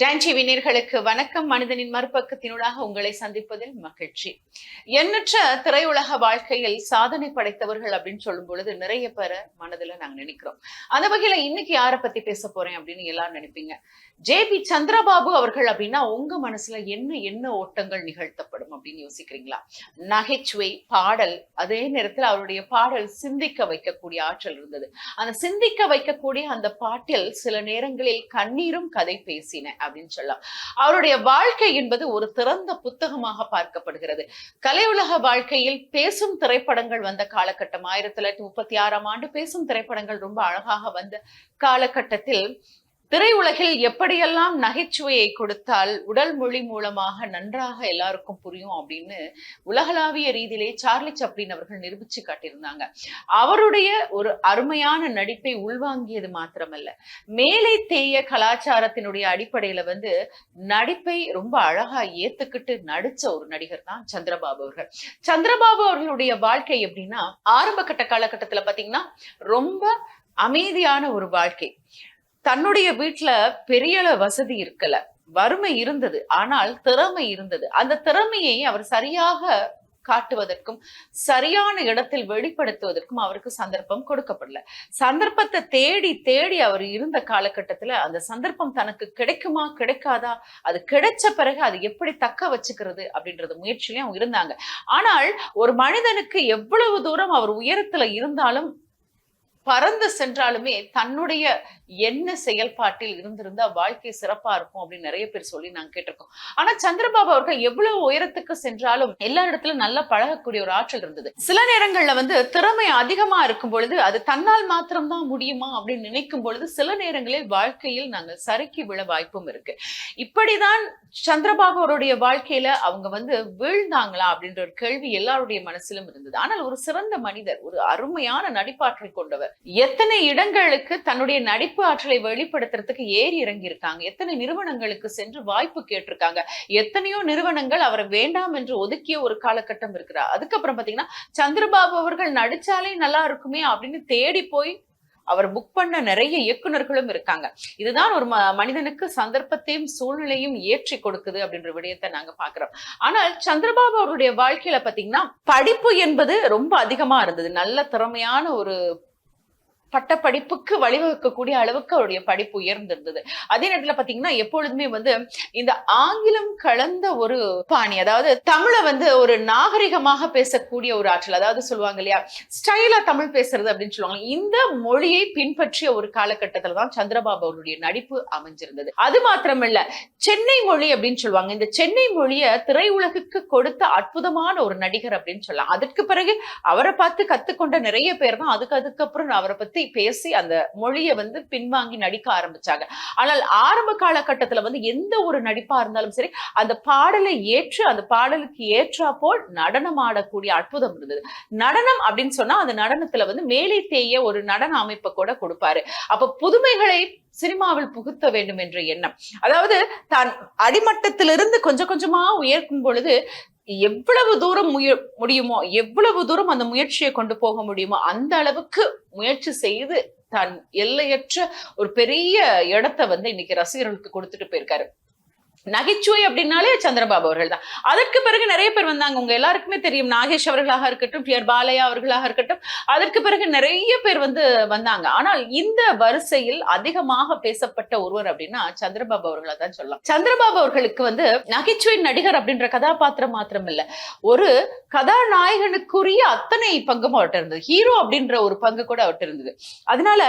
Don TV வணக்கம். மனிதனின் மறுபக்கத்தினூடாக உங்களை சந்திப்பதில் மகிழ்ச்சி. எண்ணற்ற திரையுலக வாழ்க்கையில் சாதனை படைத்தவர்கள் அப்படின்னு சொல்லும் பொழுது நிறைய பேரை மனதுல நாங்க நினைக்கிறோம். அந்த வகையில இன்னைக்கு யாரை பத்தி பேச போறேன் அப்படின்னு எல்லாரும் நினைப்பீங்க. ஜே பி சந்திரபாபு அவர்கள் அப்படின்னா உங்க மனசுல என்ன என்ன ஓட்டங்கள் நிகழ்த்தப்படும் அப்படின்னு யோசிக்கிறீங்களா? நகைச்சுவை பாடல் அதே நேரத்தில் அவருடைய பாடல் சிந்திக்க வைக்கக்கூடிய ஆற்றல் இருந்தது. அந்த சிந்திக்க வைக்கக்கூடிய அந்த பாட்டில் சில நேரங்களில் கண்ணீரும் கதை பேசின அப்படின்னு சொல்லலாம். அவருடைய வாழ்க்கை என்பது ஒரு திறந்த புத்தகமாக பார்க்கப்படுகிறது. கலையுலக வாழ்க்கையில் பேசும் திரைப்படங்கள் வந்த காலகட்டம். ஆயிரத்தி தொள்ளாயிரத்தி முப்பத்தி ஆறாம் ஆண்டு பேசும் திரைப்படங்கள் ரொம்ப அழகாக வந்த காலகட்டத்தில் திரையுலகில் எப்படியெல்லாம் நகைச்சுவையை கொடுத்தால் உடல் மொழி மூலமாக நன்றாக எல்லாருக்கும் புரியும் அப்படின்னு உலகளாவிய ரீதியிலே சார்லி சப்ளின் அவர்கள் நிரூபிச்சு காட்டியிருந்தாங்க. அவருடைய ஒரு அருமையான நடிப்பை உள்வாங்கியது மாத்திரமல்ல. மேலை தேய கலாச்சாரத்தினுடைய அடிப்படையில வந்து நடிப்பை ரொம்ப அழகா ஏத்துக்கிட்டு நடிச்ச ஒரு நடிகர் தான் சந்திரபாபு அவர்கள். சந்திரபாபு அவர்களுடைய வாழ்க்கை எப்படின்னா ஆரம்ப கட்ட காலகட்டத்துல பாத்தீங்கன்னா ரொம்ப அமைதியான ஒரு வாழ்க்கை. தன்னுடைய வீட்டுல பெரிய வசதி இருக்கல. வறுமை இருந்தது. ஆனால் திறமை இருந்தது. அந்த திறமையை அவர் சரியாக காட்டுவதற்கும் சரியான இடத்தில் வெளிப்படுத்துவதற்கும் அவருக்கு சந்தர்ப்பம் கொடுக்கப்படல. சந்தர்ப்பத்தை தேடி தேடி அவர் இருந்த காலகட்டத்துல அந்த சந்தர்ப்பம் தனக்கு கிடைக்குமா கிடைக்காதா அது கிடைச்ச பிறகு அது எப்படி தக்க வச்சுக்கிறது அப்படின்றது முயற்சியிலையும் அவங்க இருந்தாங்க. ஆனால் ஒரு மனிதனுக்கு எவ்வளவு தூரம் அவர் உயரத்துல இருந்தாலும் பறந்து சென்றாலுமே தன்னுடைய என்ன செயல்பாட்டில் இருந்திருந்தா வாழ்க்கை சிறப்பா இருக்கும் அப்படின்னு நிறைய பேர் சொல்லி நாங்க கேட்டிருக்கோம். ஆனா சந்திரபாபு அவர்கள் எவ்வளவு உயரத்துக்கு சென்றாலும் எல்லா இடத்துலயும் நல்லா பழகக்கூடிய ஒரு ஆற்றல் இருந்தது. சில நேரங்கள்ல வந்து திறமை அதிகமா இருக்கும் பொழுது அது தன்னால் மாத்திரம்தான் முடியுமா அப்படின்னு நினைக்கும் பொழுது சில நேரங்களில் வாழ்க்கையில் நாங்கள் சறுக்கி விழ வாய்ப்பும் இருக்கு. இப்படிதான் சந்திரபாபு அவருடைய வாழ்க்கையில அவங்க வந்து வீழ்ந்தாங்களா அப்படின்ற ஒரு கேள்வி எல்லாருடைய மனசிலும் இருந்தது. ஆனால் ஒரு சிறந்த மனிதர் ஒரு அருமையான நடிப்பாற்றல் கொண்டவர் எத்தனை இடங்களுக்கு தன்னுடைய நடிப்பு ஆற்றலை வெளிப்படுத்துறதுக்கு ஏறி இறங்கி இருக்காங்க எத்தனை நிறுவனங்களுக்கு சென்று வாய்ப்பு கேட்டிருக்காங்க. எத்தனையோ நிறுவனங்கள் அவரை வேண்டாம் என்று ஒதுக்கிய ஒரு காலகட்டம் இருக்கிறார் அதுக்கப்புறம் பாத்தீங்கன்னா சந்திரபாபு அவர்கள் நடிச்சாலே நல்லா இருக்குமே அப்படின்னு தேடி போய் அவர் புக் பண்ண நிறைய இயக்குனர்களும் இருக்காங்க. இதுதான் ஒரு ம- மனிதனுக்கு சந்தர்ப்பத்தையும் சூழ்நிலையும் ஏற்றி கொடுக்குது அப்படின்ற விடயத்தை நாங்க பாக்குறோம் ஆனால் சந்திரபாபு அவருடைய வாழ்க்கையில பாத்தீங்கன்னா படிப்பு என்பது ரொம்ப அதிகமா இருந்தது. நல்ல திறமையான ஒரு பட்டப்படிப்புக்கு வழிவகுக்கக்கூடிய அளவுக்கு அவருடைய படிப்பு உயர்ந்திருந்தது. அதே நேரத்துல பாத்தீங்கன்னா எப்பொழுதுமே வந்து இந்த ஆங்கிலம் கலந்த ஒரு பாணி அதாவது தமிழை வந்து ஒரு நாகரிகமாக பேசக்கூடிய ஒரு ஆற்றல் அதாவது சொல்லுவாங்க இல்லையா ஸ்டைலா தமிழ் பேசுறது அப்படின்னு சொல்லுவாங்க. இந்த மொழியை பின்பற்றிய ஒரு காலகட்டத்துல தான் சந்திரபாபு அவருடைய நடிப்பு அமைஞ்சிருந்தது. அது மாத்திரமல்ல சென்னை மொழி அப்படின்னு சொல்லுவாங்க. இந்த சென்னை மொழிய திரையுலகுக்கு கொடுத்த அற்புதமான ஒரு நடிகர் அப்படின்னு சொல்லலாம். அதற்கு பிறகு அவரை பார்த்து கத்துக்கொண்ட நிறைய பேர் தான் அதுக்கு அதுக்கப்புறம் அவரை பத்தி பேசி அந்த மொழியை வந்து பின்வாங்கி நடிக்க ஆரம்பிச்சாங்க. ஆனால் ஆரம்ப காலகட்டத்துல வந்து எந்த ஒரு நடிப்பா இருந்தாலும் சரி அந்த பாடலை ஏற்று அந்த பாடலுக்கு ஏற்றா போல் நடனம் ஆடக்கூடிய அற்புதம் இருந்தது. நடனம் அப்படின்னு சொன்னா அந்த நடனத்துல வந்து மேலே தேய ஒரு நடன அமைப்பை கூட கொடுப்பாரு. அப்ப புதுமைகளை சினிமாவில் புகுத்த வேண்டும் என்ற எண்ணம். அதாவது தான் அடிமட்டத்திலிருந்து கொஞ்சம் கொஞ்சமா உயர்க்கும் பொழுது எவ்வளவு தூரம் முய முடியுமோ எவ்வளவு தூரம் அந்த முயற்சியை கொண்டு போக முடியுமோ அந்த அளவுக்கு முயற்சி செய்து தான் எல்லையற்ற ஒரு பெரிய இடத்தை வந்து இன்னைக்கு ரசிகர்களுக்கு கொடுத்துட்டு போயிருக்காரு. நகைச்சுவை அப்படின்னாலே சந்திரபாபு அவர்கள் தான் அதற்கு பிறகு நிறைய பேர் வந்தாங்க. உங்க எல்லாருக்குமே தெரியும். நாகேஷ் அவர்களாக இருக்கட்டும் பியர் பாலையா அவர்களாக இருக்கட்டும் அதற்கு பிறகு நிறைய பேர் வந்து வந்தாங்க. ஆனால் இந்த வரிசையில் அதிகமாக பேசப்பட்ட ஒருவர் அப்படின்னா சந்திரபாபு அவர்களை தான் சொல்லலாம். சந்திரபாபு அவர்களுக்கு வந்து நகைச்சுவை நடிகர் அப்படின்ற கதாபாத்திரம் மாத்திரம் இல்ல ஒரு கதாநாயகனுக்குரிய அத்தனை பங்கும் அவர்கிட்ட இருந்தது. ஹீரோ அப்படின்ற ஒரு பங்கு கூட அவர்கிட்ட இருந்தது. அதனால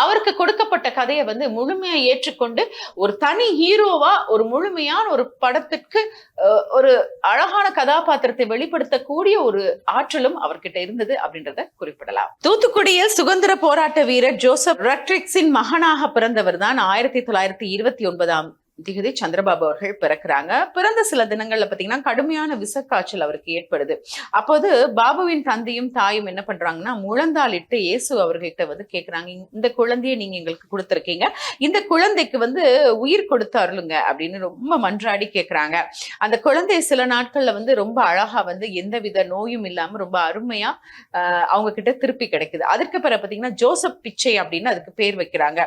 அவருக்கு கொடுக்கப்பட்ட கதையை வந்து முழுமையா ஏற்றுக்கொண்டு ஒரு தனி ஹீரோவா ஒரு முழுமையான ஒரு படத்திற்கு ஒரு அழகான கதாபாத்திரத்தை வெளிப்படுத்தக்கூடிய ஒரு ஆற்றலும் அவர்கிட்ட இருந்தது அப்படின்றத குறிப்பிடலாம். தூத்துக்குடியில் சுதந்திர போராட்ட வீரர் ஜோசப் ரட்ரிக்ஸின் மகனாக பிறந்தவர் தான் ஆயிரத்தி தொள்ளாயிரத்தி இருபத்தி ஒன்பதாம் திகதி சந்திரபாபு அவர்கள் பிறக்கிறாங்க. பிறந்த சில தினங்கள்ல பாத்தீங்கன்னா கடுமையான விசக்காய்ச்சல் அவருக்கு ஏற்படுது. அப்போது பாபுவின் தந்தையும் தாயும் என்ன பண்றாங்கன்னா முழந்தாளிட்டு இயேசு அவர்கிட்ட வந்து கேட்கிறாங்க இந்த குழந்தையை நீங்க எங்களுக்கு கொடுத்துருக்கீங்க. இந்த குழந்தைக்கு வந்து உயிர் கொடுத்து அருளுங்க அப்படின்னு ரொம்ப மன்றாடி கேட்கிறாங்க அந்த குழந்தை சில நாட்கள்ல வந்து ரொம்ப அழகா வந்து எந்தவித நோயும் இல்லாம ரொம்ப அருமையா அவங்க கிட்ட திருப்பி கிடைக்குது. அதற்கு பிறகு பாத்தீங்கன்னா ஜோசப் பிச்சை அப்படின்னு அதுக்கு பேர் வைக்கிறாங்க.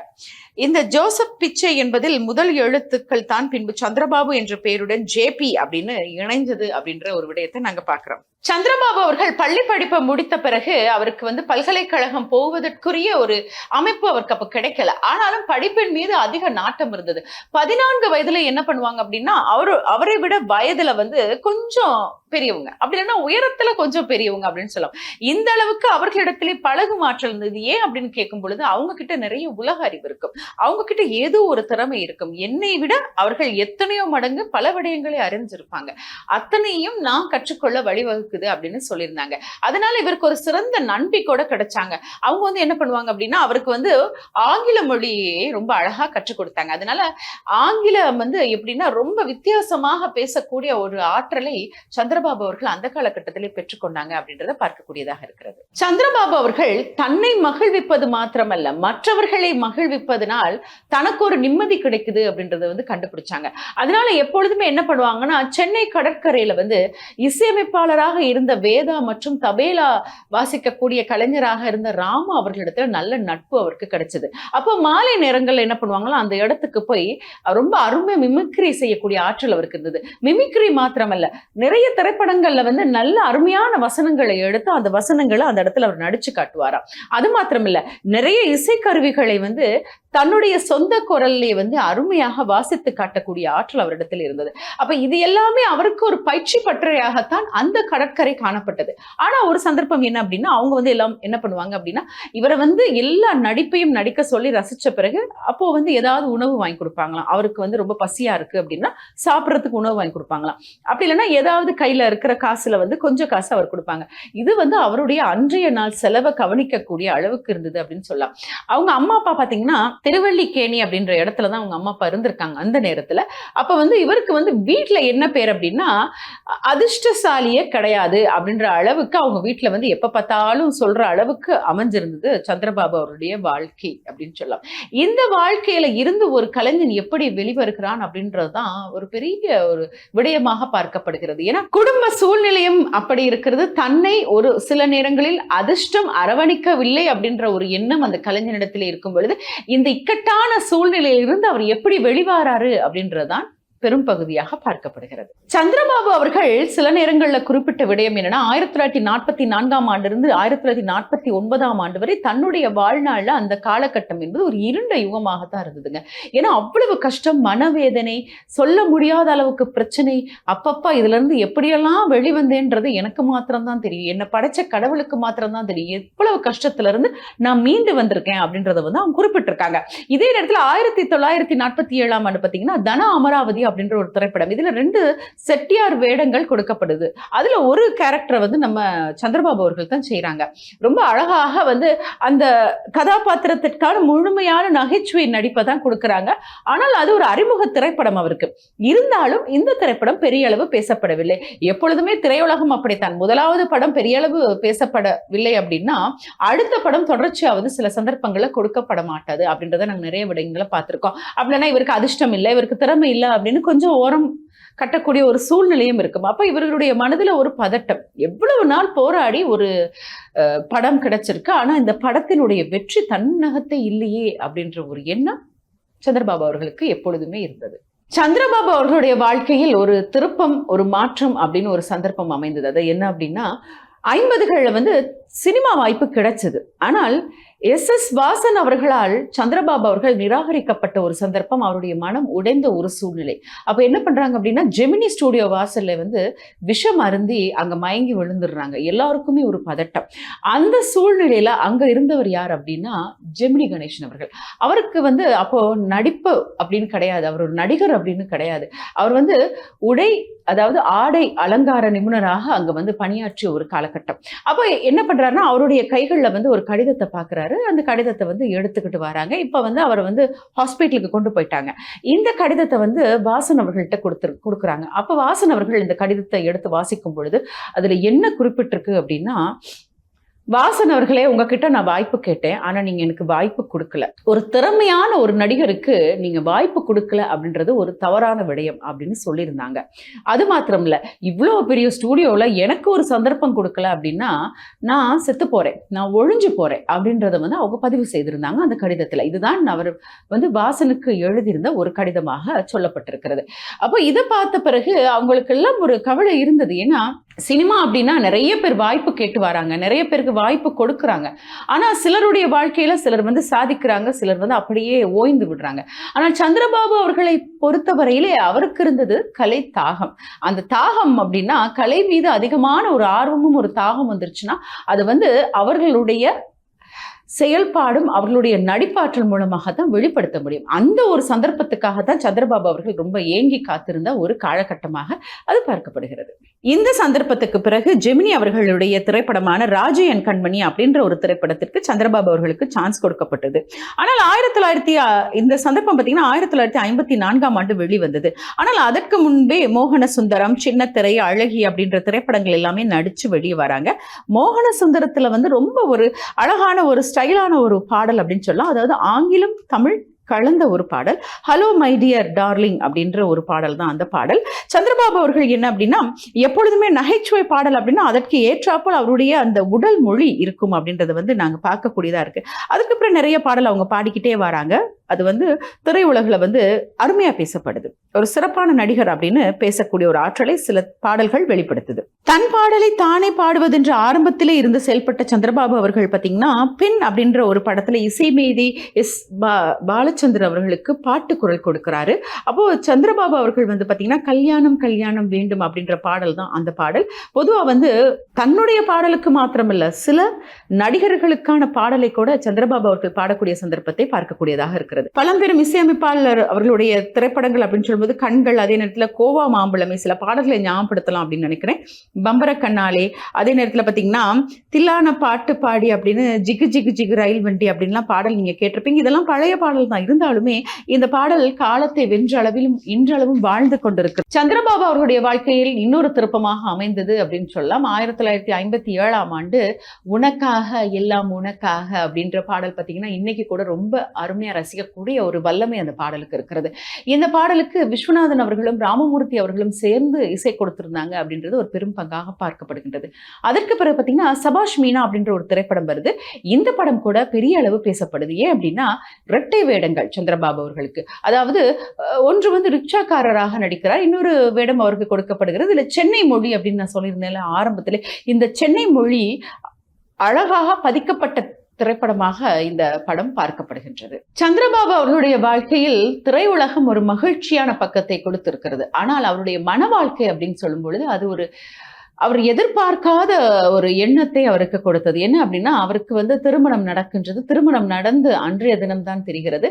இந்த ஜோசப் பிச்சை என்பதில் முதல் எழுத்து எழுத்துக்கள் தான் பின்பு சந்திரபாபு என்ற பெயருடன் ஜேபி அப்படின்னு இணைந்தது அப்படின்ற ஒரு விடயத்தை நாங்க பாக்குறோம். சந்திரபாபு அவர்கள் பள்ளி படிப்பை முடித்த பிறகு அவருக்கு வந்து பல்கலைக்கழகம் போவதற்குரிய ஒரு அமைப்பு அவருக்கு அப்ப கிடைக்கல. ஆனாலும் படிப்பின் மீது அதிக நாட்டம் இருந்தது. பதினான்கு வயதுல என்ன பண்ணுவாங்க அப்படின்னா அவரு அவரை விட வயதுல வந்து கொஞ்சம் பெரியவங்க. அப்படி இல்லைன்னா உயரத்துல கொஞ்சம் பெரியவங்க அப்படின்னு சொல்லலாம். இந்த அளவுக்கு அவர்களிடத்திலே பழகும் ஆற்றல் இருந்தது. ஏன் அப்படின்னு கேட்கும் பொழுது அவங்க கிட்ட நிறைய உலக அறிவு இருக்கும். அவங்க கிட்ட ஏதோ ஒரு திறமை இருக்கும். என்னை விட விட அவர்கள் எத்தனையோ மடங்கு பல விடயங்களை அறிஞ்சிருப்பாங்க அத்தனையும் நான் கற்றுக்கொள்ள வழிவகுக்குது அப்படின்னு சொல்லியிருந்தாங்க. அதனால இவருக்கு ஒரு சிறந்த நண்பி கூட கிடைச்சாங்க. அவங்க வந்து என்ன பண்ணுவாங்க அப்படின்னா அவருக்கு வந்து ஆங்கில மொழியை ரொம்ப அழகா கற்றுக் கொடுத்தாங்க. அதனால ஆங்கிலம் வந்து எப்படின்னா ரொம்ப வித்தியாசமாக பேசக்கூடிய ஒரு ஆற்றலை சந்திரபாபு அவர்கள் அந்த காலகட்டத்திலே பெற்றுக்கொண்டாங்க அப்படின்றத பார்க்கக்கூடியதாக இருக்கிறது. சந்திரபாபு அவர்கள் தன்னை மகிழ்விப்பது மாத்திரமல்ல மற்றவர்களை மகிழ்விப்பதனால் தனக்கு ஒரு நிம்மதி கிடைக்குது அப்படின்றது வந்து கண்டுபிடிச்சாங்க. அதனால எப்பொழுதுமே என்ன பண்ணுவாங்கன்னா சென்னை கடற்கரையில வந்து இசையமைப்பாளராக இருந்த வேதா மற்றும் தபேலா வாசிக்கக்கூடிய கலைஞராக இருந்த ராம அவர்களிடத்துல நல்ல நட்பு அவருக்கு கிடைச்சது. அப்போ மாலை நேரங்கள்ல என்ன பண்ணுவாங்களோ அந்த இடத்துக்கு போய் ரொம்ப அருமை மிமிக்ரி செய்யக்கூடிய ஆற்றல் அவருக்கு இருந்தது. மிமிக்ரி மாத்திரமல்ல நிறைய திரைப்படங்கள்ல வந்து நல்ல அருமையான வசனங்களை எடுத்து அந்த வசனங்களை அந்த இடத்துல அவர் நடிச்சு காட்டுவாராம். அது மாத்திரமில்ல நிறைய இசைக்கருவிகளை வந்து தன்னுடைய சொந்த குரல்லே வந்து அருமையாக வாசித்து காட்டக்கூடிய ஆற்றல் அவரிடத்தில் இருந்தது. அப்ப இது எல்லாமே அவருக்கு ஒரு பயிற்சி பற்றையாகத்தான் அந்த கடற்கரை காணப்பட்டது. ஆனா ஒரு சந்தர்ப்பம் என்ன அப்படின்னா அவங்க வந்து எல்லாம் என்ன பண்ணுவாங்க அப்படின்னா இவரை வந்து எல்லா நடிப்பையும் நடிக்க சொல்லி ரசிச்ச பிறகு அப்போ வந்து ஏதாவது உணவு வாங்கி கொடுப்பாங்களாம். அவருக்கு வந்து ரொம்ப பசியா இருக்கு அப்படின்னா சாப்பிட்றதுக்கு உணவு வாங்கி கொடுப்பாங்களாம். அப்படி இல்லைன்னா ஏதாவது கையில இருக்கிற காசுல வந்து கொஞ்சம் காசு அவர் கொடுப்பாங்க. இது வந்து அவருடைய அன்றைய நாள் செலவை கவனிக்கக்கூடிய அளவுக்கு இருந்தது அப்படின்னு சொல்லலாம். அவங்க அம்மா அப்பா பாத்தீங்கன்னா திருவள்ளிக்கேணி அப்படின்ற இடத்துல தான் அவங்க அம்மா அப்பா இருந்திருக்காங்க. அந்த நேரத்துல. அப்ப வந்து இவருக்கு வந்து வீட்டுல என்ன பேர் அப்படின்னா அதிர்ஷ்டசாலியே கிடையாது அப்படின்ற அளவுக்கு அவங்க வீட்டுல வந்து எப்ப பார்த்தாலும் சொல்ற அளவுக்கு அமைஞ்சிருந்தது சந்திரபாபு அவருடைய வாழ்க்கை அப்படின்னு சொல்லலாம். இந்த வாழ்க்கையில இருந்து ஒரு கலைஞன் எப்படி வெளிவருகிறான் அப்படின்றதுதான் ஒரு பெரிய ஒரு விடயமாக பார்க்கப்படுகிறது. ஏன்னா குடும்ப சூழ்நிலையும் அப்படி இருக்கிறது. தன்னை ஒரு சில நேரங்களில் அதிர்ஷ்டம் அரவணிக்கவில்லை அப்படின்ற ஒரு எண்ணம் அந்த கலைஞனிடத்தில் இருக்கும் பொழுது இந்த இக்கட்டான சூழ்நிலையிலிருந்து அவர் எப்படி வெளிவார வெளிவாராரு அப்படின்றதுதான் பெரும் பகுதியாக பார்க்கப்படுகிறது. சந்திரபாபு அவர்கள் சில நேரங்களில் குறிப்பிட்ட விடயம் என்னன்னா ஆயிரத்தி தொள்ளாயிரத்தி நாற்பத்தி நான்காம் ஆண்டிலிருந்து ஆயிரத்தி தொள்ளாயிரத்தி நாற்பத்தி ஒன்பதாம் ஆண்டு வரை தன்னுடைய வாழ்நாளில் அந்த காலகட்டம் என்பது ஒரு இருண்ட யுகமாகத்தான் இருந்ததுங்க. ஏன்னா அவ்வளவு கஷ்டம் மனவேதனை சொல்ல முடியாத அளவுக்கு பிரச்சனை அப்பப்பா இதுல இருந்து எப்படியெல்லாம் வெளிவந்தேன்றது எனக்கு மாத்திரம்தான் தெரியும். என்னை படைச்ச கடவுளுக்கு மாத்திரம்தான் தெரியும். எவ்வளவு கஷ்டத்துல இருந்து நான் மீண்டு வந்திருக்கேன் அப்படின்றத வந்து அவங்க குறிப்பிட்டிருக்காங்க. இதே நேரத்தில் ஆயிரத்தி தொள்ளாயிரத்தி நாற்பத்தி ஏழாம் ஆண்டு பார்த்தீங்கன்னா தன அமராவதி அப்படின்ற ஒரு திரைப்படம். இதுல ரெண்டு செட்டியார் வேடங்கள் கொடுக்கப்படுது. அதுல ஒரு கேரக்டரை வந்து நம்ம சந்திரபாபு அவர்கள் தான் செய்றாங்க. ரொம்ப அழகாக வந்து அந்த கதாபாத்திரத்திற்கான முழுமையான நகைச்சுவை நடிப்பை தான் கொடுக்குறாங்க. ஆனால் அது ஒரு அறிமுக திரைப்படம் அவருக்கு. இருந்தாலும் இந்த திரைப்படம் பெரிய அளவு பேசப்படவில்லை. எப்பொழுதுமே திரையுலகம் அப்படித்தான். முதலாவது படம் பெரிய அளவு பேசப்படவில்லை அப்படின்னா அடுத்த படம் தொடர்ச்சியாவது சில சந்தர்ப்பங்களில் கொடுக்கப்பட மாட்டாது அப்படின்றத நாங்கள் நிறைய விடயங்களை பார்த்திருக்கோம். அப்படின்னா இவருக்கு அதிர்ஷ்டம் இல்லை இவருக்கு திறமை இல்லை அப்படின்னு கொஞ்சம் ஓரம் கட்டக்கூடிய ஒரு சூழ்நிலையும் இருக்கும். அப்போ இவர்களுடைய மனதில் ஒரு பதட்டம். எவ்வளவு நாள் போராடி ஒரு படம் கிடைச்சிருக்கு. ஆனா இந்த படத்தினுடைய வெற்றி தன்னகத்தை இல்லையே அப்படின்ற ஒரு எண்ணம் சந்திரபாபு அவர்களுக்கு எப்பொழுதுமே இருந்தது. சந்திரபாபு அவர்களுடைய வாழ்க்கையில் ஒரு திருப்பம் ஒரு மாற்றம் அப்படின்னு ஒரு சந்தர்ப்பம் அமைந்தது. அது என்ன அப்படின்னா ஐம்பதுகளில் வந்து சினிமா வாய்ப்பு கிடைச்சது. ஆனால் எஸ் எஸ் வாசன் அவர்களால் சந்திரபாபு அவர்கள் நிராகரிக்கப்பட்ட ஒரு சந்தர்ப்பம். அவருடைய மனம் உடைந்த ஒரு சூழ்நிலை. அப்போ என்ன பண்ணுறாங்க அப்படின்னா ஜெமினி ஸ்டூடியோ வாசல்ல வந்து விஷம் அருந்தி அங்கே மயங்கி விழுந்துடுறாங்க. எல்லாருக்குமே ஒரு பதட்டம். அந்த சூழ்நிலையில் அங்கே இருந்தவர் யார் அப்படின்னா ஜெமினி கணேசன் அவர்கள். அவருக்கு வந்து அப்போது நடிப்பு அப்படின்னு கிடையாது. அவர் ஒரு நடிகர் அப்படின்னு கிடையாது. அவர் வந்து உடை அதாவது ஆடை அலங்கார நிபுணராக அங்கே வந்து பணியாற்றிய ஒரு காலகட்டம். அப்போ என்ன பண்ணுறாருன்னா அவருடைய கைகளில் வந்து ஒரு கடிதத்தை பார்க்குறாரு எழுதியிருந்தாரு அந்த கடிதத்தை வந்து எடுத்துக்கிட்டு வராங்க. இப்போ வந்து அவரை வந்து ஹாஸ்பிட்டலுக்கு கொண்டு போயிட்டாங்க. இந்த கடிதத்தை வந்து வாசன் அவர்கள்ட்ட கொடுத்து கொடுக்குறாங்க. அப்போ வாசன் அவர்கள் இந்த கடிதத்தை எடுத்து வாசிக்கும் பொழுது அதில் என்ன குறிப்பிட்டிருக்கு அப்படின்னா வாசன் அவர்களே உங்ககிட்ட நான் வாய்ப்பு கேட்டேன் ஆனா நீங்க எனக்கு வாய்ப்பு கொடுக்கல. ஒரு திறமையான ஒரு நடிகருக்கு நீங்க வாய்ப்பு கொடுக்கல அப்படின்றது ஒரு தவறான விடயம் அப்படின்னு சொல்லியிருந்தாங்க. அது மாத்திரம் இல்ல இவ்வளோ பெரிய ஸ்டூடியோவில் எனக்கு ஒரு சந்தர்ப்பம் கொடுக்கல அப்படின்னா நான் செத்து போறேன் நான் ஒழிஞ்சு போறேன் அப்படின்றத வந்து அவங்க பதிவு செய்திருந்தாங்க அந்த கடிதத்துல. இதுதான் அவர் வந்து வாசனுக்கு எழுதியிருந்த ஒரு கடிதமாக சொல்லப்பட்டிருக்கிறது. அப்போ இதை பார்த்த பிறகு அவங்களுக்கெல்லாம் ஒரு கவலை இருந்தது. ஏன்னா சினிமா அப்படின்னா நிறைய பேர் வாய்ப்பு கேட்டு வராங்க. நிறைய பேருக்கு வாய்ப்பு கொடுக்குறாங்க. ஆனால் சிலருடைய வாழ்க்கையில் சிலர் வந்து சாதிக்கிறாங்க சிலர் வந்து அப்படியே ஓய்ந்து விடுறாங்க. ஆனால் சந்திரபாபு அவர்களை பொறுத்தவரையிலே அவருக்கு இருந்தது கலை தாகம். அந்த தாகம் அப்படின்னா கலை மீது அதிகமான ஒரு ஆர்வமும் ஒரு தாகம் வந்துருச்சுன்னா அது வந்து அவர்களுடைய செயல்பாடும் அவர்களுடைய நடிப்பாற்றல் மூலமாக தான் வெளிப்படுத்த முடியும். அந்த ஒரு சந்தர்ப்பத்துக்காக தான் சந்திரபாபு அவர்கள் ரொம்ப ஏங்கி காத்திருந்த ஒரு காலகட்டமாக அது பார்க்கப்படுகிறது. இந்த சந்தர்ப்பத்துக்கு பிறகு ஜெமினி அவர்களுடைய திரைப்படமான ராஜு என் கண்மணி அப்படின்ற ஒரு திரைப்படத்திற்கு சந்திரபாபு அவர்களுக்கு சான்ஸ் கொடுக்கப்பட்டது. ஆனால் ஆயிரத்தி தொள்ளாயிரத்தி இந்த சந்தர்ப்பம் பார்த்தீங்கன்னா ஆயிரத்தி தொள்ளாயிரத்தி ஐம்பத்தி நான்காம் ஆண்டு வெளிவந்தது. ஆனால் அதற்கு முன்பே மோகன சுந்தரம் சின்னத்திரை அழகி அப்படின்ற திரைப்படங்கள் எல்லாமே நடிச்சு வெளியே வராங்க. மோகன சுந்தரத்துல வந்து ரொம்ப ஒரு அழகான ஒரு ஸ்டைலான ஒரு பாடல் அப்படின்னு சொல்லலாம். அதாவது ஆங்கிலம் தமிழ் கலந்த ஒரு பாடல். ஹலோ மை டியர் டார்லிங் அப்படின்ற ஒரு பாடல் தான் அந்த பாடல். சந்திரபாபு அவர்கள் என்ன அப்படின்னா எப்பொழுதுமே நகைச்சுவை பாடல் அப்படின்னா அதற்கு ஏற்றாப்போல் அவருடைய அந்த உடல் மொழி இருக்கும் அப்படின்றத வந்து நாங்கள் பார்க்கக்கூடியதாக இருக்குது அதுக்கப்புறம் நிறைய பாடல் அவங்க பாடிக்கிட்டே வராங்க. அது வந்து திரையுலகில் வந்து அருமையாக பேசப்படுது. ஒரு சிறப்பான நடிகர் அப்படின்னு பேசக்கூடிய ஒரு ஆற்றலை சில பாடல்கள் வெளிப்படுத்துது. தன் பாடலை தானே பாடுவதென்ற ஆரம்பத்திலே இருந்து செயல்பட்ட சந்திரபாபு அவர்கள் பார்த்தீங்கன்னா பெண் அப்படின்ற ஒரு படத்தில் இசைமேதி எஸ் பா பாலச்சந்திரன் அவர்களுக்கு பாட்டு குரல் கொடுக்கிறாரு. அப்போ சந்திரபாபு அவர்கள் வந்து பார்த்தீங்கன்னா கல்யாணம் கல்யாணம் வேண்டும் அப்படின்ற பாடல் தான் அந்த பாடல். பொதுவாக வந்து தன்னுடைய பாடலுக்கு மாத்திரமல்ல சில நடிகர்களுக்கான பாடலை கூட சந்திரபாபு அவர்கள் பாடக்கூடிய சந்தர்ப்பத்தை பார்க்கக்கூடியதாக இருக்கிறது. பழம்பெரும் இசையமைப்பாளர் அவர்களுடைய திரைப்படங்கள் அப்படின்னு சொல்லும்போது கண்கள் அதே நேரத்தில் கோவா மாம்பழமே சில பாடல்களை ஞாபகப்படுத்தலாம் அப்படின்னு நினைக்கிறேன். பம்பர கண்ணாலே அதே நேரத்தில் பார்த்தீங்கன்னா தில்லான பாட்டு பாடி அப்படின்னு ஜிகு ஜிகு ஜிகு ரயில் வண்டி அப்படின்லாம் பாடல் நீங்க கேட்டிருப்பீங்க. இதெல்லாம் பழைய பாடல் தான். இருந்தாலுமே இந்த பாடல் காலத்தை வென்ற அளவிலும் இன்றளவும் வாழ்ந்து கொண்டிருக்கு. சந்திரபாபு அவர்களுடைய வாழ்க்கையில் இன்னொரு திருப்பமாக அமைந்தது அப்படின்னு சொல்லலாம். ஆயிரத்தி தொள்ளாயிரத்தி ஐம்பத்தி ஏழாம் ஆண்டு உனக்காக எல்லாம் உனக்காக அப்படின்ற பாடல் பார்த்தீங்கன்னா இன்னைக்கு கூட ரொம்ப அருமையா சொல்லக்கூடிய ஒரு வல்லமை அந்த பாடலுக்கு இருக்கிறது. இந்த பாடலுக்கு விஸ்வநாதன் அவர்களும் ராமமூர்த்தி அவர்களும் சேர்ந்து இசை கொடுத்திருந்தாங்க அப்படின்றது ஒரு பெரும் பங்காக பார்க்கப்படுகின்றது. அதற்கு பிறகு பார்த்தீங்கன்னா சபாஷ் மீனா அப்படின்ற ஒரு திரைப்படம் வருது. இந்த படம் கூட பெரிய அளவு பேசப்படுது. ஏன் அப்படின்னா இரட்டை வேடங்கள் சந்திரபாபு அவர்களுக்கு. அதாவது ஒன்று வந்து ரிக்ஷாக்காரராக நடிக்கிறார் இன்னொரு வேடம் அவருக்கு கொடுக்கப்படுகிறது. இல்லை சென்னை மொழி அப்படின்னு நான் சொல்லியிருந்தேன் ஆரம்பத்தில். இந்த சென்னை மொழி அழகாக பதிக்கப்பட்ட திரைப்படமாக இந்த படம் பார்க்கப்படுகின்றது. சந்திரபாபு அவர்களுடைய வாழ்க்கையில் திரையுலகம் ஒரு மகிழ்ச்சியான பக்கத்தை கொடுத்திருக்கிறது. ஆனால் அவருடைய மன வாழ்க்கை அப்படின்னு சொல்லும் பொழுது அது ஒரு அவர் எதிர்பார்க்காத ஒரு எண்ணத்தை அவருக்கு கொடுத்தது. என்ன அப்படின்னா அவருக்கு வந்து திருமணம் நடக்கின்றது. திருமணம் நடந்து அன்றைய தினம்தான் தெரிகிறது.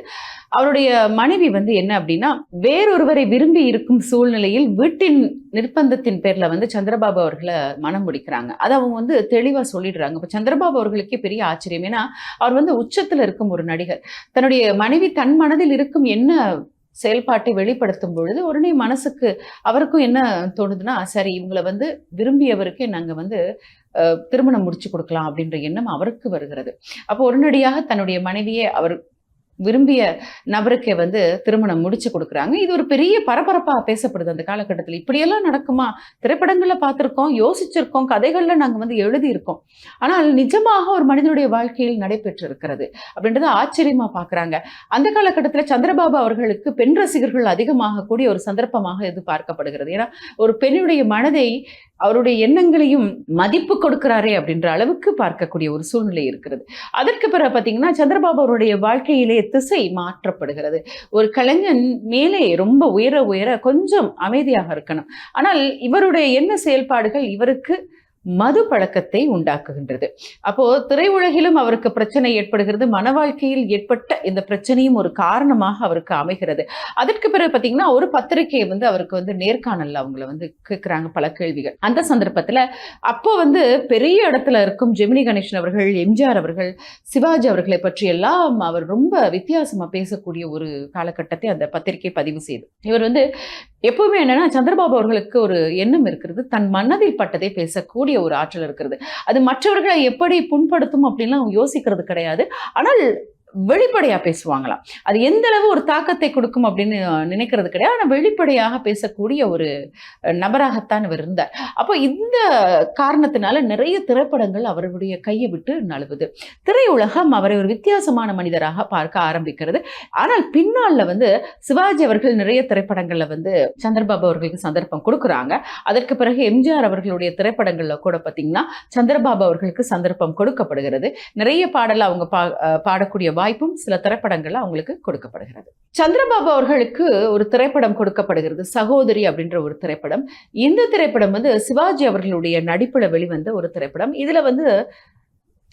அவருடைய மனைவி வந்து என்ன அப்படின்னா வேறொருவரை விரும்பி இருக்கும் சூழ்நிலையில் வீட்டின் நிர்பந்தத்தின் பேர்ல வந்து சந்திரபாபு அவர்களை மனம் முடிக்கிறாங்க. அதை அவங்க வந்து தெளிவா சொல்லிடுறாங்க. இப்ப சந்திரபாபு அவர்களுக்கே பெரிய ஆச்சரியம். ஏன்னா அவர் வந்து உச்சத்தில் இருக்கும் ஒரு நடிகர். தன்னுடைய மனைவி தன் மனதில் இருக்கும் என்ன செயல்பாட்டை வெளிப்படுத்தும் பொழுது உடனே மனசுக்கு அவருக்கும் என்ன தோணுதுன்னா சரி இவங்களை வந்து விரும்பியவருக்கே நாங்கள் வந்து திருமணம் முடிச்சு கொடுக்கலாம் அப்படின்ற எண்ணம் அவருக்கு வருகிறது. அப்போ உடனடியாக தன்னுடைய மனைவியை அவர் விரும்பிய நபருக்கே வந்து திருமணம் முடிச்சு கொடுக்குறாங்க. இது ஒரு பெரிய பரபரப்பாக பேசப்படுது அந்த காலகட்டத்தில். இப்படியெல்லாம் நடக்குமா? திரைப்படங்களில் பார்த்துருக்கோம் யோசிச்சிருக்கோம் கதைகளில் நாங்கள் வந்து எழுதியிருக்கோம். ஆனால் நிஜமாக ஒரு மனிதனுடைய வாழ்க்கையில் நடைபெற்று இருக்கிறது அப்படின்றத ஆச்சரியமாக பார்க்குறாங்க. அந்த காலகட்டத்தில் சந்திரபாபு அவர்களுக்கு பெண் ரசிகர்கள் அதிகமாக கூடிய ஒரு சந்தர்ப்பமாக இது பார்க்கப்படுகிறது. ஏன்னா ஒரு பெண்ணுடைய மனதை அவருடைய எண்ணங்களையும் மதிப்பு கொடுக்கிறாரே அப்படின்ற அளவுக்கு பார்க்கக்கூடிய ஒரு சூழ்நிலை இருக்கிறது. அதற்கு பிறகு பார்த்தீங்கன்னா சந்திரபாபு அவருடைய வாழ்க்கையிலே திசை மாற்றப்படுகிறது. ஒரு கலைஞன் மேலே ரொம்ப உயர உயர கொஞ்சம் அமைதியாக இருக்கணும். ஆனால் இவருடைய எண்ண செயல்பாடுகள் இவருக்கு மது பழக்கத்தை உண்டாக்குகின்றது. அப்போ திரையுலகிலும் அவருக்கு பிரச்சனை ஏற்படுகிறது. மன வாழ்க்கையில் ஏற்பட்ட இந்த பிரச்சனையும் ஒரு காரணமாக அவருக்கு அமைகிறது. அதற்கு பிறகு பார்த்தீங்கன்னா ஒரு பத்திரிகை வந்து அவருக்கு வந்து நேர்காணல் அவங்கள வந்து கேட்குறாங்க பல கேள்விகள். அந்த சந்தர்ப்பத்தில் அப்போ வந்து பெரிய இடத்துல இருக்கும் ஜெமினி கணேசன் அவர்கள் எம்ஜிஆர் அவர்கள் சிவாஜி அவர்களை பற்றி எல்லாம் அவர் ரொம்ப வித்தியாசமாக பேசக்கூடிய ஒரு காலகட்டத்தை அந்த பத்திரிகை பதிவு செய்து. இவர் வந்து எப்பவுமே என்னன்னா சந்திரபாபு அவர்களுக்கு ஒரு எண்ணம் இருக்கிறது. தன் மனதில் பட்டதை பேசக்கூடிய ஒரு ஆற்றல் இருக்கிறது. அது மற்றவர்களை எப்படி புண்படுத்தும் அப்படின்லாம் யோசிக்கிறது கிடையாது. ஆனால் வெளிப்படையாக பேசுவாங்களாம் அது எந்த அளவு ஒரு தாக்கத்தை கொடுக்கும் அப்படின்னு நினைக்கிறது கிடையாது. ஆனால் வெளிப்படையாக பேசக்கூடிய ஒரு நபராகத்தான் இவர் இருந்தார். அப்போ இந்த காரணத்தினால நிறைய திரைப்படங்கள் அவருடைய கையை விட்டு நழுவுது. திரையுலகம் அவரை ஒரு வித்தியாசமான மனிதராக பார்க்க ஆரம்பிக்கிறது. ஆனால் பின்னால் வந்து சிவாஜி அவர்கள் நிறைய திரைப்படங்களில் வந்து சந்திரபாபு அவர்களுக்கு சந்தர்ப்பம் கொடுக்குறாங்க. அதற்கு பிறகு எம்ஜிஆர் அவர்களுடைய திரைப்படங்களில் கூட பார்த்தீங்கன்னா சந்திரபாபு அவர்களுக்கு சந்தர்ப்பம் கொடுக்கப்படுகிறது. நிறைய பாடல் அவங்க பா பாடக்கூடிய வாய்ப்பும் சில திரைப்படங்கள் அவங்களுக்கு கொடுக்கப்படுகிறது. சந்திரபாபு அவர்களுக்கு ஒரு திரைப்படம் கொடுக்கப்படுகிறது சகோதரி அப்படின்ற ஒரு திரைப்படம். இந்த திரைப்படம் வந்து சிவாஜி அவர்களுடைய நடிப்பில் வெளிவந்த ஒரு திரைப்படம். இதுல வந்து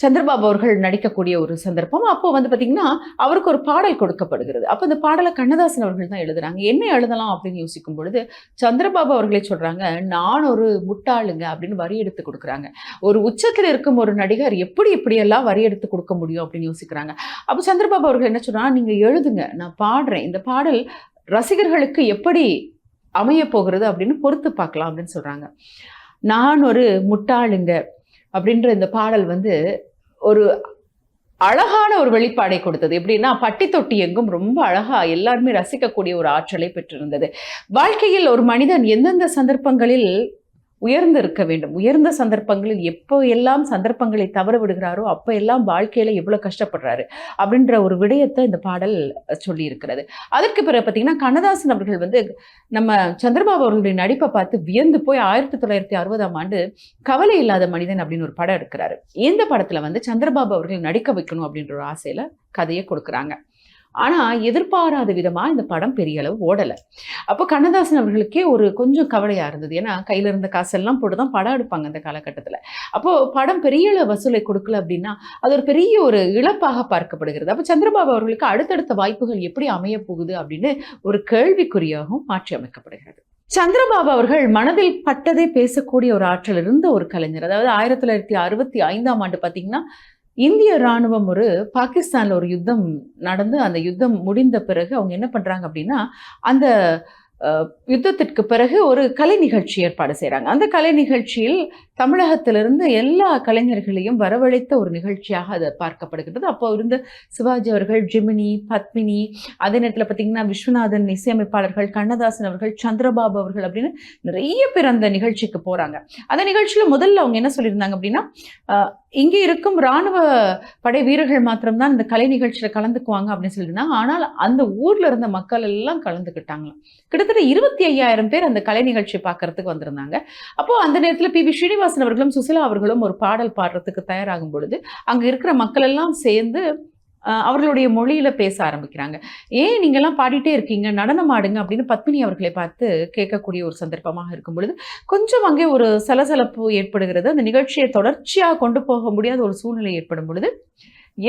சந்திரபாபு அவர்கள் நடிக்கக்கூடிய ஒரு சந்தர்ப்பம். அப்போ வந்து பார்த்தீங்கன்னா அவருக்கு ஒரு பாடல் கொடுக்கப்படுகிறது. அப்போ அந்த பாடலை கண்ணதாசன் அவர்கள் தான் எழுதுறாங்க. என்ன எழுதலாம் அப்படின்னு யோசிக்கும் பொழுது சந்திரபாபு அவர்களே சொல்கிறாங்க நான் ஒரு முட்டாளுங்க அப்படின்னு வரி எடுத்து கொடுக்குறாங்க. ஒரு உச்சத்தில் இருக்கும் ஒரு நடிகர் எப்படி இப்படியெல்லாம் வரி எடுத்து கொடுக்க முடியும் அப்படின்னு யோசிக்கிறாங்க. அப்போ சந்திரபாபு அவர்கள் என்ன சொல்கிறாங்க நீங்கள் எழுதுங்க நான் பாடுறேன். இந்த பாடல் ரசிகர்களுக்கு எப்படி அமைய போகிறது அப்படின்னு பொறுத்து பார்க்கலாம் அப்படின்னு சொல்கிறாங்க நான் ஒரு முட்டாளுங்க அப்படின்ற இந்த பாடல் வந்து ஒரு அழகான ஒரு வெளிப்பாடை கொடுத்தது. எப்படின்னா பட்டி தொட்டி எங்கும் ரொம்ப அழகா எல்லாருமே ரசிக்கக்கூடிய ஒரு ஆற்றலை பெற்றிருந்தது. வாழ்க்கையில் ஒரு மனிதன் எந்தெந்த சந்தர்ப்பங்களில் உயர்ந்து இருக்க வேண்டும். உயர்ந்த சந்தர்ப்பங்களில் எப்போ எல்லாம் சந்தர்ப்பங்களை தவற விடுகிறாரோ அப்போ எல்லாம் வாழ்க்கையில் எவ்வளோ கஷ்டப்படுறாரு அப்படின்ற ஒரு விடயத்தை இந்த பாடல் சொல்லியிருக்கிறது. அதற்கு பிறகு பார்த்தீங்கன்னா கண்ணதாசன் அவர்கள் வந்து நம்ம சந்திரபாபு அவர்களுடைய நடிப்பை பார்த்து வியந்து போய் ஆயிரத்தி தொள்ளாயிரத்தி அறுபதாம் ஆண்டு கவலை இல்லாத மனிதன் அப்படின்னு ஒரு படம் எடுக்கிறாரு. இந்த படத்தில் வந்து சந்திரபாபு அவர்கள் நடிக்க வைக்கணும் அப்படின்ற ஒரு ஆசையில் கதையை கொடுக்குறாங்க. ஆனால் எதிர்பாராத விதமாக இந்த படம் பெரிய அளவு ஓடலை. அப்போ கண்ணதாசன் அவர்களுக்கே ஒரு கொஞ்சம் கவலையாக இருந்தது. ஏன்னா கையில் இருந்த காசெல்லாம் போட்டு தான் படம் எடுப்பாங்க அந்த காலகட்டத்தில். அப்போது படம் பெரிய அளவு வசூலை கொடுக்கல அப்படின்னா அது ஒரு பெரிய ஒரு இழப்பாக பார்க்கப்படுகிறது. அப்போ சந்திரபாபு அவர்களுக்கு அடுத்தடுத்த வாய்ப்புகள் எப்படி அமைய போகுது அப்படின்னு ஒரு கேள்விக்குறியாகவும் மாற்றி அமைக்கப்படுகிறது. சந்திரபாபு அவர்கள் மனதில் பட்டதே பேசக்கூடிய ஒரு ஆற்றல் இருந்த ஒரு கலைஞர். அதாவது ஆயிரத்தி தொள்ளாயிரத்தி அறுபத்தி ஐந்தாம் ஆண்டு பார்த்தீங்கன்னா இந்திய ராணுவம் ஒரு பாகிஸ்தானில் ஒரு யுத்தம் நடந்து அந்த யுத்தம் முடிந்த பிறகு அவங்க என்ன பண்ணுறாங்க அப்படின்னா அந்த யுத்தத்திற்கு பிறகு ஒரு கலை நிகழ்ச்சி ஏற்பாடு செய்கிறாங்க அந்த கலை நிகழ்ச்சியில் தமிழகத்திலிருந்து எல்லா கலைஞர்களையும் வரவழைத்த ஒரு நிகழ்ச்சியாக அது பார்க்கப்படுகிறது அப்போ இருந்த சிவாஜி அவர்கள் ஜெமினி பத்மினி அதே நேரத்தில் பார்த்தீங்கன்னா விஸ்வநாதன் இசையமைப்பாளர்கள் கண்ணதாசன் அவர்கள் சந்திரபாபு அவர்கள் அப்படின்னு நிறைய பேர் அந்த நிகழ்ச்சிக்கு போறாங்க. அந்த நிகழ்ச்சியில முதல்ல அவங்க என்ன சொல்லியிருந்தாங்க அப்படின்னா இங்கே இருக்கும் ராணுவ படை வீரர்கள் மாத்திரம்தான் இந்த கலை நிகழ்ச்சியில கலந்துக்குவாங்க அப்படின்னு சொல்லியிருந்தாங்க. ஆனால் அந்த ஊர்ல இருந்த மக்கள் எல்லாம் கலந்துக்கிட்டாங்களாம் கிட்டத்தட்ட இருபத்தி ஐயாயிரம் பேர் அந்த கலை நிகழ்ச்சி பார்க்கறதுக்கு வந்திருந்தாங்க. அப்போ அந்த நேரத்தில் பி வி ஸ்ரீனிவாசன் அவர்களும் சுசிலா அவர்களும் ஒரு பாடல் பாடுறதுக்கு தயாராகும் பொழுது அங்கே இருக்கிற மக்கள் எல்லாம் சேர்ந்து அவர்களுடைய மொழியில் பேச ஆரம்பிக்கிறாங்க. ஏன் நீங்கள்லாம் பாடிட்டே இருக்கீங்க? நடனம் ஆடுங்க அப்படின்னு பத்மினி அவர்களை பார்த்து கேட்கக்கூடிய ஒரு சந்தர்ப்பமாக இருக்கும் பொழுது கொஞ்சம் அங்கே ஒரு சலசலப்பு ஏற்படுகிறது. அந்த நிகழ்ச்சியை தொடர்ச்சியாக கொண்டு போக முடியாத ஒரு சூழ்நிலை ஏற்படும் பொழுது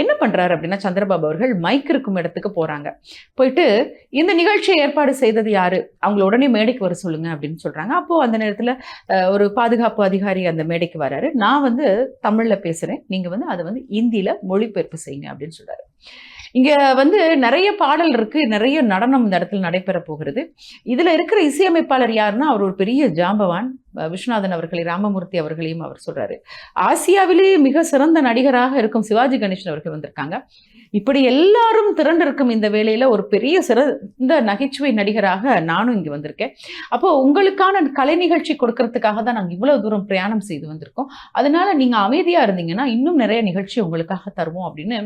என்ன பண்றாரு அப்படின்னா சந்திரபாபு அவர்கள் மைக் இருக்கும் இடத்துக்கு போறாங்க. போயிட்டு இந்த நிகழ்ச்சியை ஏற்பாடு செய்தது யாரு? அவங்கள உடனே மேடைக்கு வர சொல்லுங்க அப்படின்னு சொல்றாங்க. அப்போ அந்த நேரத்துல ஒரு பாதுகாப்பு அதிகாரி அந்த மேடைக்கு வராரு. நான் வந்து தமிழ்ல பேசுறேன். நீங்க வந்து அதை வந்து இந்தியில மொழிபெயர்ப்பு செய்யுங்க அப்படின்னு சொல்றாரு. இங்கே வந்து நிறைய பாடல் இருக்குது நிறைய நடனம் இந்த இடத்துல நடைபெற போகிறது. இதில் இருக்கிற இசையமைப்பாளர் யாருன்னா அவர் ஒரு பெரிய ஜாம்பவான். விஸ்வநாதன் அவர்களை ராமமூர்த்தி அவர்களையும் அவர் சொல்கிறாரு ஆசியாவிலேயே மிக சிறந்த நடிகராக இருக்கும் சிவாஜி கணேசன் அவர்கள் வந்திருக்காங்க. இப்படி எல்லாரும் திரண்டிருக்கும் இந்த வேலையில் ஒரு பெரிய சிறந்த நகைச்சுவை நடிகராக நானும் இங்கே வந்திருக்கேன். அப்போ உங்களுக்கான கலை நிகழ்ச்சி கொடுக்கறதுக்காக தான் நாங்கள் இவ்வளோ தூரம் பிரயாணம் செய்து வந்திருக்கோம். அதனால நீங்கள் அமைதியாக இருந்தீங்கன்னா இன்னும் நிறைய நிகழ்ச்சி உங்களுக்காக தருவோம் அப்படின்னு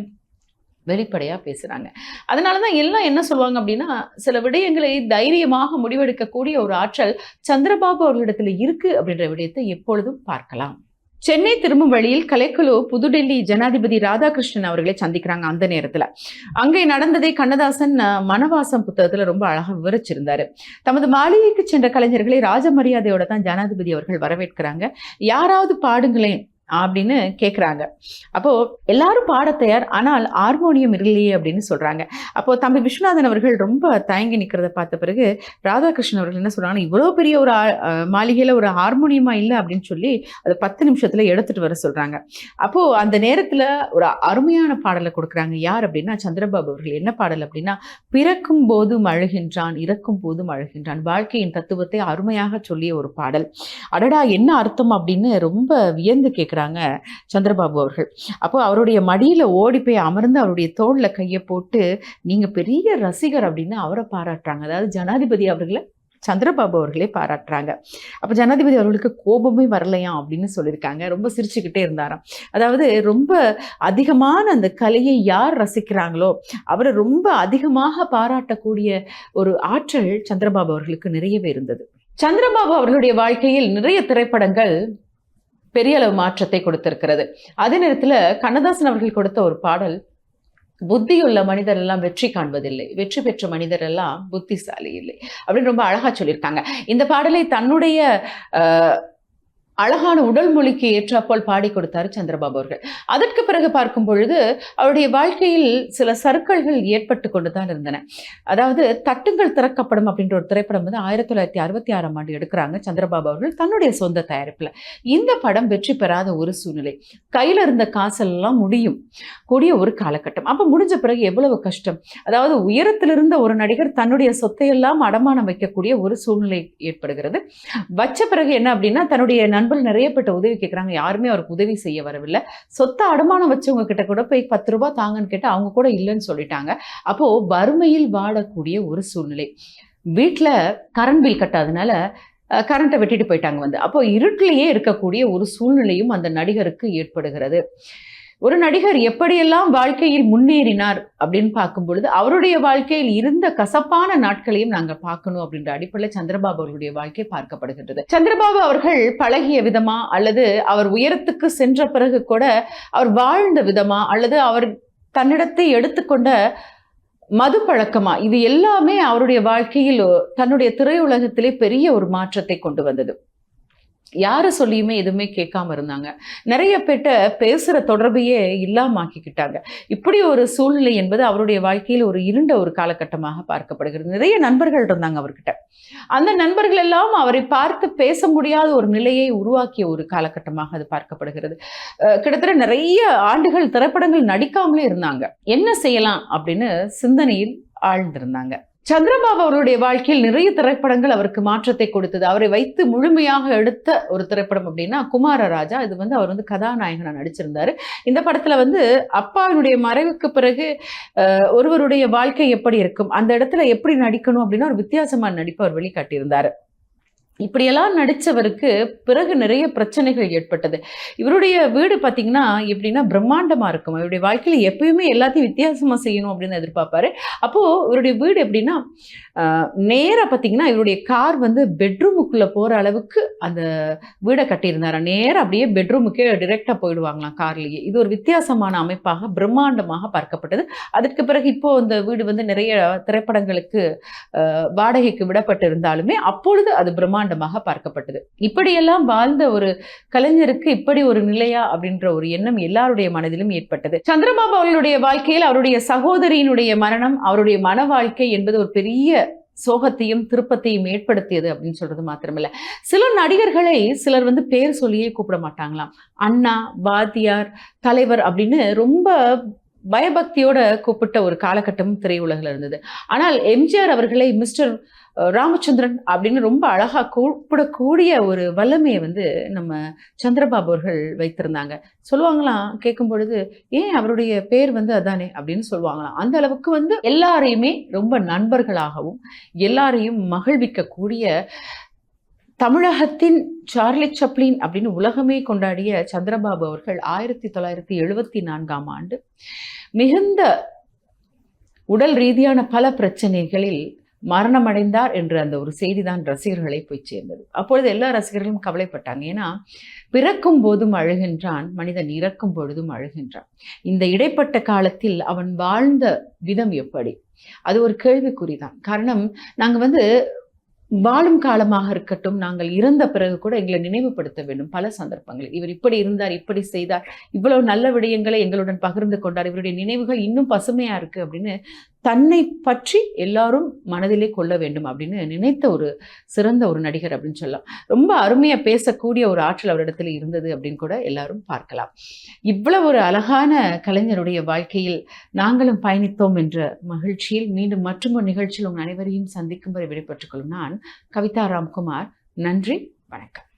வெளிப்படையாக பேசுகிறாங்க அதனால தான் எல்லாம் என்ன சொல்லுவாங்க அப்படின்னா சில விடயங்களை தைரியமாக முடிவெடுக்கக்கூடிய ஒரு ஆற்றல் சந்திரபாபு அவர்களிடத்தில் இருக்கு அப்படின்ற விடயத்தை எப்பொழுதும் பார்க்கலாம். சென்னை திரும்பும் வழியில் கலைக்குழு புதுடெல்லி ஜனாதிபதி ராதாகிருஷ்ணன் அவர்களை சந்திக்கிறாங்க அந்த நேரத்தில். அங்கே நடந்ததை கண்ணதாசன் மனவாசம் புத்தகத்தில் ரொம்ப அழகாக விவரிச்சிருந்தாரு. தமது மாளிகைக்கு சென்ற கலைஞர்களை ராஜ மரியாதையோட தான் ஜனாதிபதி அவர்கள் வரவேற்கிறாங்க. யாராவது பாடுங்களேன் அப்படின்னு கேக்குறாங்க. அப்போ எல்லாரும் பாட தயார் ஆனால் ஹார்மோனியம் இல்லையே அப்படின்னு சொல்றாங்க. அப்போ தம்பி விஸ்வநாதன் அவர்கள் ரொம்ப தயங்கி நிற்கிறத பார்த்த பிறகு ராதாகிருஷ்ணன் அவர்கள் என்ன சொல்றாங்கன்னா இவ்வளவு பெரிய ஒரு மாளிகையில் மாளிகையில ஒரு ஹார்மோனியமா இல்லை அப்படின்னு சொல்லி அதை பத்து நிமிஷத்துல எடுத்துட்டு வர சொல்றாங்க. அப்போ அந்த நேரத்துல ஒரு அருமையான பாடலை கொடுக்குறாங்க. யார் அப்படின்னா சந்திரபாபு அவர்கள். என்ன பாடல் அப்படின்னா பிறக்கும் போதும் அழுகின்றான் இறக்கும் போதும் அழுகின்றான் வாழ்க்கையின் தத்துவத்தை அருமையாக சொல்லிய ஒரு பாடல். அடடா என்ன அர்த்தம் அப்படின்னு ரொம்ப வியந்து கேட்குறாங்க சந்திரபாபு அவர்கள். அப்போ அவருடைய மடியில் ஓடி போய் அமர்ந்து அவருடைய தோளில் கையை போட்டு நீங்க பெரிய ரசிகர் அப்படின்னு அவரை பாராட்டுறாங்க. அதாவது ஜனாதிபதி அவர்களை சந்திரபாபு அவர்களே பாராட்டுறாங்க. அப்போ ஜனாதிபதி அவர்களுக்கு கோபமே வரலையாம் அப்படின்னு சொல்லியிருக்காங்க. ரொம்ப சிரிச்சுக்கிட்டே இருந்தாராம். அதாவது ரொம்ப அதிகமான அந்த கலையை யார் ரசிக்கிறாங்களோ அவரை ரொம்ப அதிகமாக பாராட்டக்கூடிய ஒரு ஆற்றல் சந்திரபாபு அவர்களுக்கு நிறையவே இருந்தது. சந்திரபாபு அவர்களுடைய வாழ்க்கையில் நிறைய திரைப்படங்கள் பெரிய அளவு மாற்றத்தை கொடுத்திருக்கிறது. அதே நேரத்தில் கண்ணதாசன் அவர்கள் கொடுத்த ஒரு பாடல் புத்தியுள்ள மனிதர் எல்லாம் வெற்றி காண்பதில்லை. வெற்றி பெற்ற மனிதர் எல்லாம் புத்திசாலி இல்லை அப்படின்னு ரொம்ப அழகா சொல்லியிருக்காங்க. இந்த பாடலை தன்னுடைய அழகான உடல் மொழிக்கு ஏற்றாப்போல் பாடி கொடுத்தாரு சந்திரபாபு அவர்கள். அதற்கு பிறகு பார்க்கும் பொழுது அவருடைய வாழ்க்கையில் சில சறுக்கல்கள் ஏற்பட்டு கொண்டு தான் இருந்தன. அதாவது தட்டுங்கள் திறக்கப்படும் அப்படின்ற ஒரு திரைப்படம் வந்து ஆயிரத்தி தொள்ளாயிரத்தி அறுபத்தி ஆறாம் ஆண்டு எடுக்கிறாங்க சந்திரபாபு அவர்கள் தன்னுடைய சொந்த தயாரிப்பில். இந்த படம் வெற்றி பெறாத ஒரு சூழ்நிலை. கையில் இருந்த காசெல்லாம் முடியும். கூடிய ஒரு காலகட்டம். அப்போ முடிஞ்ச பிறகு எவ்வளவு கஷ்டம்? அதாவது உயரத்திலிருந்த ஒரு நடிகர் தன்னுடைய சொத்தையெல்லாம் அடமானம் வைக்கக்கூடிய ஒரு சூழ்நிலை ஏற்படுகிறது. வச்ச பிறகு என்ன அப்படின்னா தன்னுடைய நண்பர்கள் நிறைய பேட்ட உதவி கேட்குறாங்க யாருமே அவருக்கு உதவி செய்ய வரவில்லை. சொத்தை அடமானம் வச்சவங்க கிட்ட கூட போய் பத்து ரூபாய் தாங்கன்னு கேட்டு அவங்க கூட இல்லைன்னு சொல்லிட்டாங்க. அப்போ வறுமையில் வாழக்கூடிய ஒரு சூழ்நிலை. வீட்டில் கரண்ட் பில் கட்டாதனால கரண்ட்டை வெட்டிட்டு போயிட்டாங்க வந்து. அப்போ இருட்டிலேயே இருக்கக்கூடிய ஒரு சூழ்நிலையும் அந்த நடிகருக்கு ஏற்படுகிறது. ஒரு நடிகர் எப்படியெல்லாம் வாழ்க்கையில் முன்னேறினார் அப்படின்னு பார்க்கும் பொழுது அவருடைய வாழ்க்கையில் இருந்த கசப்பான நாட்களையும் நாங்க பார்க்கணும் அப்படின்ற அடிப்படையில் சந்திரபாபு அவர்களுடைய வாழ்க்கை பார்க்கப்படுகின்றது. சந்திரபாபு அவர்கள் பழகிய விதமா அல்லது அவர் உயரத்துக்கு சென்ற பிறகு கூட அவர் வாழ்ந்த விதமா அல்லது அவர் தன்னிடத்தை எடுத்துக்கொண்ட மது பழக்கமா இது எல்லாமே அவருடைய வாழ்க்கையில் தன்னுடைய திரையுலகத்திலே பெரிய ஒரு மாற்றத்தை கொண்டு வந்தது. யாரை சொல்லியுமே எதுவுமே கேட்காம இருந்தாங்க. நிறைய பேர்ட்ட பேசுகிற தொடர்பையே இல்லாமாக்கிக்கிட்டாங்க இப்படி ஒரு சூழ்நிலை என்பது அவருடைய வாழ்க்கையில் ஒரு இருண்ட ஒரு காலகட்டமாக பார்க்கப்படுகிறது. நிறைய நண்பர்கள் இருந்தாங்க அவர்கிட்ட. அந்த நண்பர்கள் எல்லாம் அவரை பார்த்து பேச முடியாத ஒரு நிலையை உருவாக்கிய ஒரு காலகட்டமாக அது பார்க்கப்படுகிறது. கிட்டத்தட்ட நிறைய ஆண்டுகள் திரைப்படங்கள் நடிக்காமலே இருந்தாங்க. என்ன செய்யலாம் அப்படின்னு சிந்தனையில் ஆழ்ந்திருந்தாங்க. சந்திரபாபு அவருடைய வாழ்க்கையில் நிறைய திரைப்படங்கள் அவருக்கு மாற்றத்தை கொடுத்தது. அவரை வைத்து முழுமையாக எடுத்த ஒரு திரைப்படம் அப்படின்னா குமாரராஜா இது வந்து அவர் வந்து கதாநாயகனாக நடிச்சிருந்தார். இந்த படத்தில் வந்து அப்பாவினுடைய மறைவுக்கு பிறகு ஒருவருடைய வாழ்க்கை எப்படி இருக்கும் அந்த இடத்துல எப்படி நடிக்கணும் அப்படின்னா ஒரு வித்தியாசமான நடிப்பை அவர் வெளிக்காட்டியிருந்தார். இப்படியெல்லாம் நடித்தவருக்கு பிறகு நிறைய பிரச்சனைகள் ஏற்பட்டது. இவருடைய வீடு பார்த்தீங்கன்னா எப்படின்னா பிரம்மாண்டமாக இருக்கும். இவருடைய வாழ்க்கையில் எப்பயுமே எல்லாத்தையும் வித்தியாசமாக செய்யணும் அப்படின்னு எதிர்பார்ப்பாரு. அப்போது இவருடைய வீடு எப்படின்னா நேராக பார்த்தீங்கன்னா இவருடைய கார் வந்து பெட்ரூமுக்குள்ளே போகிற அளவுக்கு அந்த வீடை கட்டியிருந்தார்? நேராக அப்படியே பெட்ரூமுக்கே டிரெக்டாக போயிடுவாங்களாம் கார்லேயே. இது ஒரு வித்தியாசமான அமைப்பாக பிரம்மாண்டமாக பார்க்கப்பட்டது. அதற்கு பிறகு இப்போது அந்த வீடு வந்து நிறைய திரைப்படங்களுக்கு வாடகைக்கு விடப்பட்டு இருந்தாலுமே அப்பொழுது அது பிரம்மாண்டமாக பார்க்கப்பட்டது. இப்படியெல்லாம் வாழ்ந்த ஒரு கலைஞருக்கு இப்படி ஒரு நிலையா அப்படின்ற ஒரு எண்ணம் எல்லாருடைய மனதிலும் ஏற்பட்டது. சந்திரபாபு அவர்களுடைய வாழ்க்கையில் அவருடைய சகோதரியினுடைய மரணம் அவருடைய மன வாழ்க்கை என்பது ஒரு பெரிய சோகத்தையும் திருப்பத்தையும் ஏற்படுத்தியது அப்படின்னு சொல்றது மாத்திரமில்ல. சில நடிகர்களை சிலர் வந்து பேர் சொல்லியே கூப்பிட மாட்டாங்களாம். அண்ணா வாத்தியார் தலைவர் அப்படின்னு ரொம்ப பயபக்தியோட கூப்பிட்ட ஒரு காலகட்டமும் திரையுலகில் இருந்தது. ஆனால் எம்ஜிஆர் அவர்களை மிஸ்டர் ராமச்சந்திரன் அப்படின்னு ரொம்ப அழகாக கூப்பிடக்கூடிய ஒரு வல்லமையை வந்து நம்ம சந்திரபாபு அவர்கள் வைத்திருந்தாங்க. சொல்லுவாங்களாம் கேட்கும் பொழுது ஏன் அவருடைய பேர் வந்து அதானே? அப்படின்னு சொல்லுவாங்களாம். அந்த அளவுக்கு வந்து எல்லாரையுமே ரொம்ப நண்பர்களாகவும் எல்லாரையும் மகிழ்விக்கக்கூடிய தமிழகத்தின் சார்லி சப்ளின் அப்படின்னு உலகமே கொண்டாடிய சந்திரபாபு அவர்கள் ஆயிரத்தி தொள்ளாயிரத்தி எழுபத்தி நான்காம் ஆண்டு மிகுந்த உடல் ரீதியான பல பிரச்சனைகளில் மரணமடைந்தார் என்று என்ற அந்த ஒரு செய்தி தான் ரசிகர்களை போய் சேர்ந்தது. அப்பொழுது எல்லா ரசிகர்களும் கவலைப்பட்டாங்க. ஏன்னா பிறக்கும் போதும் அழுகின்றான் மனிதன் இறக்கும் பொழுதும் அழுகின்றான். இந்த இடைப்பட்ட காலத்தில் அவன் வாழ்ந்த விதம் எப்படி? அது ஒரு கேள்விக்குறிதான். காரணம் நாங்கள் வந்து வாழும் காலமாக இருக்கட்டும் நாங்கள் இறந்த பிறகு கூட எங்களை நினைவுபடுத்த வேண்டும். பல சந்தர்ப்பங்களில் இவர் இப்படி இருந்தார் இப்படி செய்தார். இவ்வளவு நல்ல விடயங்களை எங்களுடன் பகிர்ந்து கொண்டார். இவருடைய நினைவுகள் இன்னும் பசுமையா இருக்கு அப்படின்னு தன்னை பற்றி எல்லாரும் மனதிலே கொள்ள வேண்டும் அப்படின்னு நினைத்த ஒரு சிறந்த ஒரு நடிகர் அப்படின்னு சொல்லலாம். ரொம்ப அருமையாக பேசக்கூடிய ஒரு ஆற்றல் அவரிடத்தில் இருந்தது அப்படின்னு கூட எல்லாரும் பார்க்கலாம். இவ்வளவு ஒரு அழகான கலைஞருடைய வாழ்க்கையில் நாங்களும் பயணித்தோம் என்ற மகிழ்ச்சியில் மீண்டும் மற்றும் ஒரு நிகழ்ச்சியில் உங்கள் அனைவரையும் சந்திக்கும் வரை விடைபெற்றுக் கொள்ளும் நான் கவிதா ராம்குமார். நன்றி வணக்கம்.